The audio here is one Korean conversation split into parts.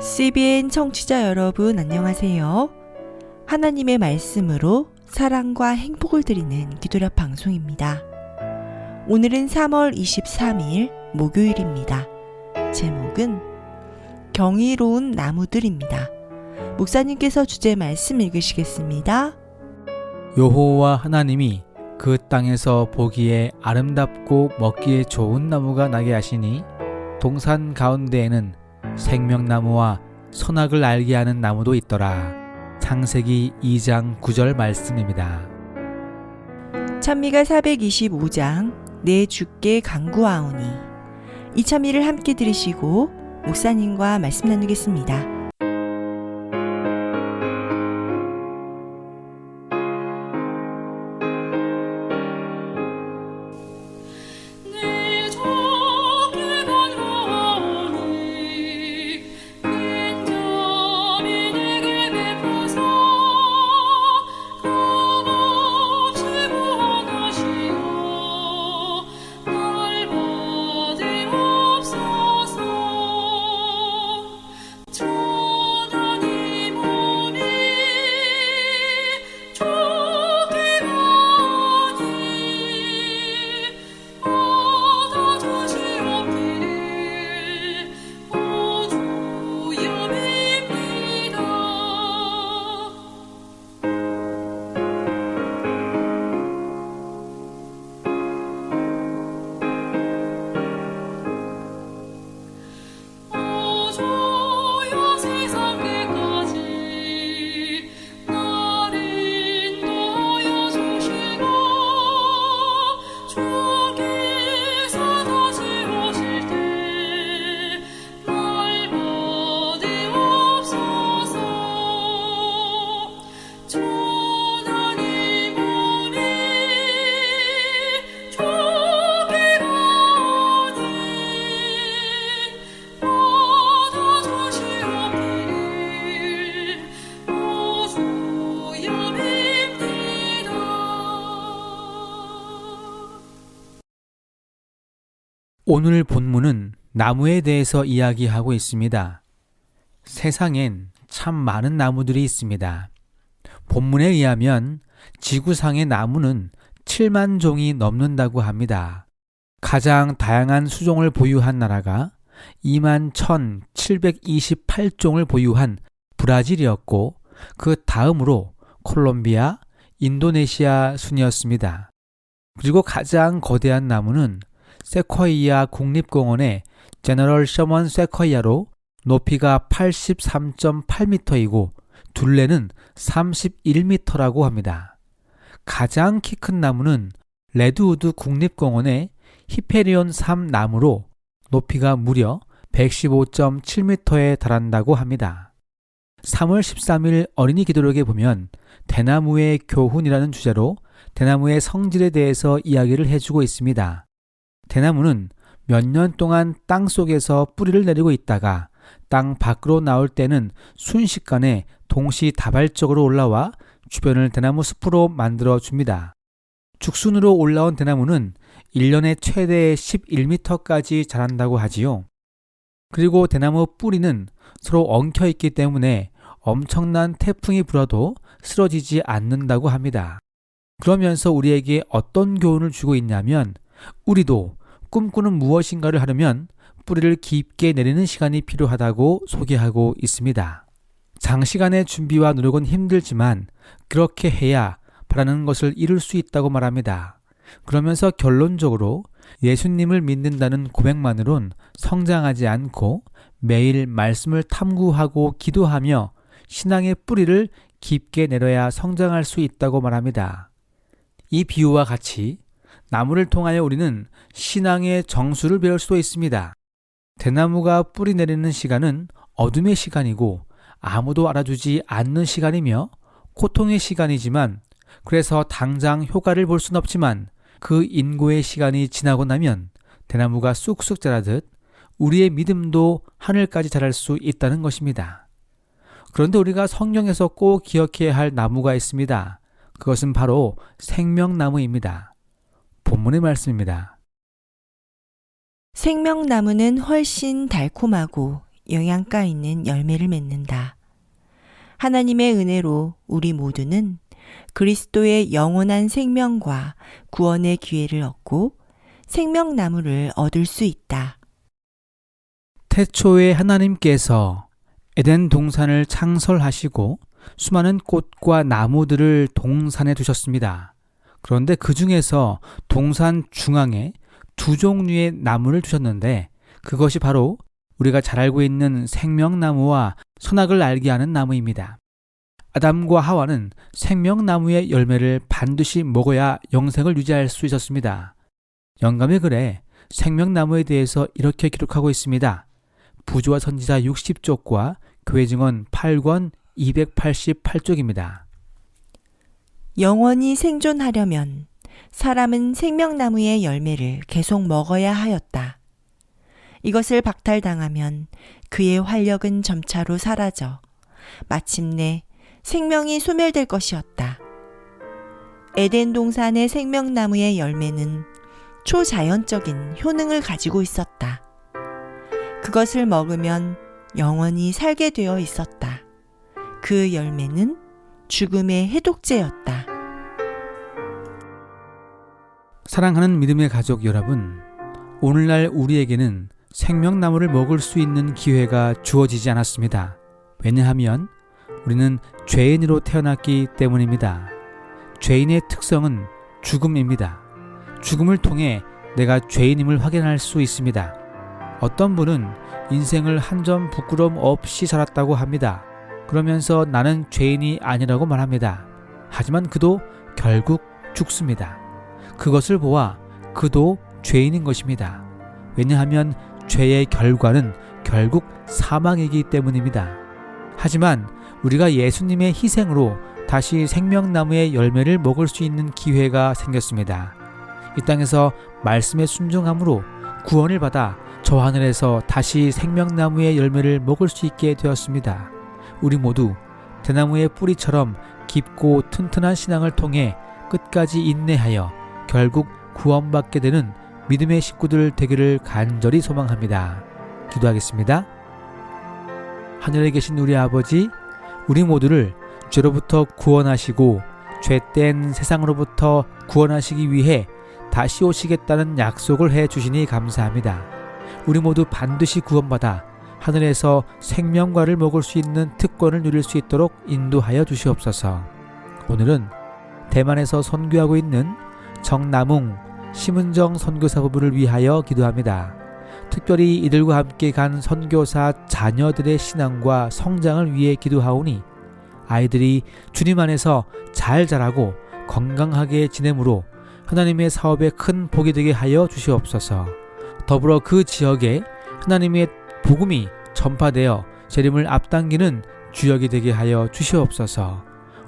CBN 청취자 여러분 안녕하세요. 하나님의 말씀으로 사랑과 행복을 드리는 기도력 방송입니다. 오늘은 3월 23일 목요일입니다. 제목은 경이로운 나무들입니다. 목사님께서 주제 말씀 읽으시겠습니다. 여호와 하나님이 그 땅에서 보기에 아름답고 먹기에 좋은 나무가 나게 하시니 동산 가운데에는 생명나무와 선악을 알게 하는 나무도 있더라. 창세기 2장 9절 말씀입니다. 찬미가 425장 내 주께 강구하오니 이 찬미를 함께 들으시고 목사님과 말씀 나누겠습니다. 오늘 본문은 나무에 대해서 이야기하고 있습니다. 세상엔 참 많은 나무들이 있습니다. 본문에 의하면 지구상의 나무는 7만 종이 넘는다고 합니다. 가장 다양한 수종을 보유한 나라가 2만 1,728종을 보유한 브라질이었고 그 다음으로 콜롬비아, 인도네시아 순이었습니다. 그리고 가장 거대한 나무는 세쿼이아 국립공원의 제너럴 셔먼 세쿼이아로 높이가 83.8m이고 둘레는 31m라고 합니다. 가장 키 큰 나무는 레드우드 국립공원의 히페리온 3 나무로 높이가 무려 115.7m에 달한다고 합니다. 3월 13일 어린이 기도록에 보면 대나무의 교훈이라는 주제로 대나무의 성질에 대해서 이야기를 해주고 있습니다. 대나무는 몇 년 동안 땅 속에서 뿌리를 내리고 있다가 땅 밖으로 나올 때는 순식간에 동시다발적으로 올라와 주변을 대나무 숲으로 만들어 줍니다. 죽순으로 올라온 대나무는 1년에 최대 11m까지 자란다고 하지요. 그리고 대나무 뿌리는 서로 엉켜 있기 때문에 엄청난 태풍이 불어도 쓰러지지 않는다고 합니다. 그러면서 우리에게 어떤 교훈을 주고 있냐면 우리도 꿈꾸는 무엇인가를 하려면 뿌리를 깊게 내리는 시간이 필요하다고 소개하고 있습니다. 장시간의 준비와 노력은 힘들지만 그렇게 해야 바라는 것을 이룰 수 있다고 말합니다. 그러면서 결론적으로 예수님을 믿는다는 고백만으론 성장하지 않고 매일 말씀을 탐구하고 기도하며 신앙의 뿌리를 깊게 내려야 성장할 수 있다고 말합니다. 이 비유와 같이 나무를 통하여 우리는 신앙의 정수를 배울 수도 있습니다. 대나무가 뿌리 내리는 시간은 어둠의 시간이고 아무도 알아주지 않는 시간이며 고통의 시간이지만 그래서 당장 효과를 볼 순 없지만 그 인고의 시간이 지나고 나면 대나무가 쑥쑥 자라듯 우리의 믿음도 하늘까지 자랄 수 있다는 것입니다. 그런데 우리가 성경에서 꼭 기억해야 할 나무가 있습니다. 그것은 바로 생명나무입니다. 본문의 말씀입니다. 생명나무는 훨씬 달콤하고 영양가 있는 열매를 맺는다. 하나님의 은혜로 우리 모두는 그리스도의 영원한 생명과 구원의 기회를 얻고 생명나무를 얻을 수 있다. 태초에 하나님께서 에덴 동산을 창설하시고 수많은 꽃과 나무들을 동산에 두셨습니다. 그런데 그 중에서 동산 중앙에 두 종류의 나무를 두셨는데 그것이 바로 우리가 잘 알고 있는 생명나무와 선악을 알게 하는 나무입니다. 아담과 하와는 생명나무의 열매를 반드시 먹어야 영생을 유지할 수 있었습니다. 영감의 글에 생명나무에 대해서 이렇게 기록하고 있습니다. 부조와 선지자 60쪽과 교회 증언 8권 288쪽입니다. 영원히 생존하려면 사람은 생명나무의 열매를 계속 먹어야 하였다. 이것을 박탈당하면 그의 활력은 점차로 사라져 마침내 생명이 소멸될 것이었다. 에덴 동산의 생명나무의 열매는 초자연적인 효능을 가지고 있었다. 그것을 먹으면 영원히 살게 되어 있었다. 그 열매는 죽음의 해독제였다. 사랑하는 믿음의 가족 여러분, 오늘날 우리에게는 생명나무를 먹을 수 있는 기회가 주어지지 않았습니다. 왜냐하면 우리는 죄인으로 태어났기 때문입니다. 죄인의 특성은 죽음입니다. 죽음을 통해 내가 죄인임을 확인할 수 있습니다. 어떤 분은 인생을 한 점 부끄럼 없이 살았다고 합니다. 그러면서 나는 죄인이 아니라고 말합니다. 하지만 그도 결국 죽습니다. 그것을 보아 그도 죄인인 것입니다. 왜냐하면 죄의 결과는 결국 사망이기 때문입니다. 하지만 우리가 예수님의 희생으로 다시 생명나무의 열매를 먹을 수 있는 기회가 생겼습니다. 이 땅에서 말씀에 순종함으로 구원을 받아 저 하늘에서 다시 생명나무의 열매를 먹을 수 있게 되었습니다. 우리 모두 대나무의 뿌리처럼 깊고 튼튼한 신앙을 통해 끝까지 인내하여 결국 구원받게 되는 믿음의 식구들 되기를 간절히 소망합니다. 기도하겠습니다. 하늘에 계신 우리 아버지, 우리 모두를 죄로부터 구원하시고 죄된 세상으로부터 구원하시기 위해 다시 오시겠다는 약속을 해 주시니 감사합니다. 우리 모두 반드시 구원받아 하늘에서 생명과를 먹을 수 있는 특권을 누릴 수 있도록 인도하여 주시옵소서. 오늘은 대만에서 선교하고 있는 정남웅 심은정 선교사 부부를 위하여 기도합니다. 특별히 이들과 함께 간 선교사 자녀들의 신앙과 성장을 위해 기도하오니 아이들이 주님 안에서 잘 자라고 건강하게 지내므로 하나님의 사업에 큰 복이 되게 하여 주시옵소서. 더불어 그 지역에 하나님의 복음이 전파되어 재림을 앞당기는 주역이 되게 하여 주시옵소서.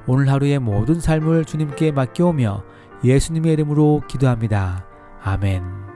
오늘 하루의 모든 삶을 주님께 맡겨오며 예수님의 이름으로 기도합니다. 아멘.